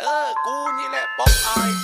เออ กูนี่แหละป๊อกอาย